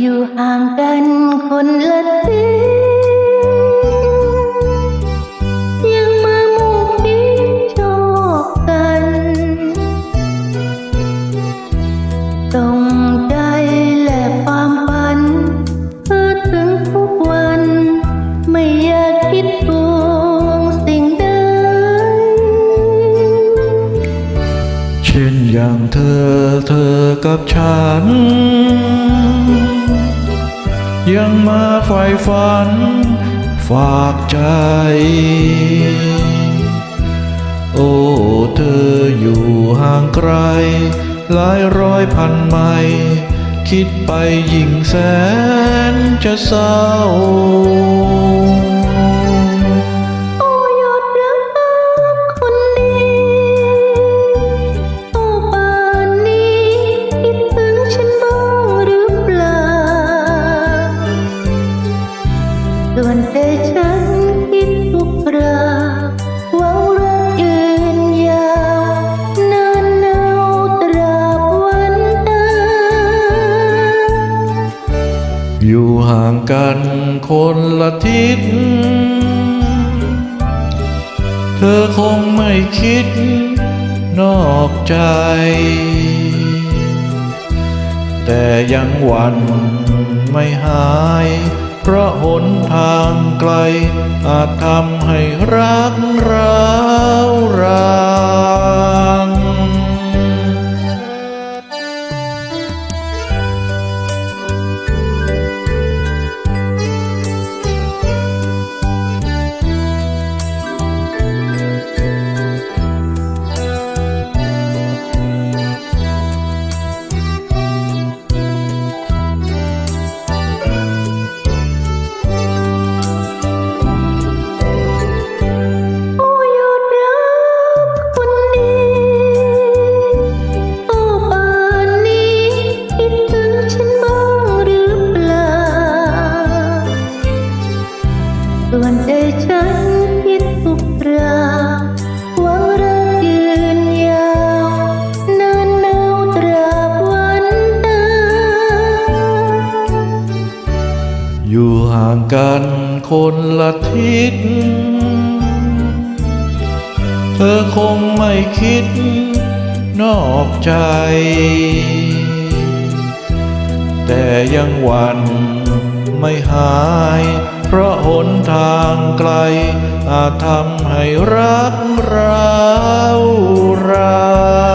อยู่ห่างกันคนละทียังมามุกคิดชอบกันตรงใจและความฝันเพื่อถึงทุกวัน ไม่อยากคิดตัว อย่างเธอเธอกับฉัน ยังมาฝ่ฝัน ฝากใจ โอ้เธออยู่ห่างไกล หลายร้อยพันไมล์คิดไปยิ่งแสนจะเศร้า ส่วนแต่ฉันคิดทุกคราหวังรักยืนยาวนานเนาตราบวันตาอยู่ห่างกันคนละทิศ เธอคงไม่คิดนอกใจ แต่ยังหวันไม่หาย พราะหนทางไกล อาจทำให้รักร้าวราง ส่วนใจฉันคิดทุกคราหวังรักยืนยาวนานเนาตราบวันตายอยู่ห่างกันคนละทิศเธอคงไม่คิดนอกใจ แต่ยังหวันไม่หาย เพราะหนทางไกล อาจทำให้รักเร้ารา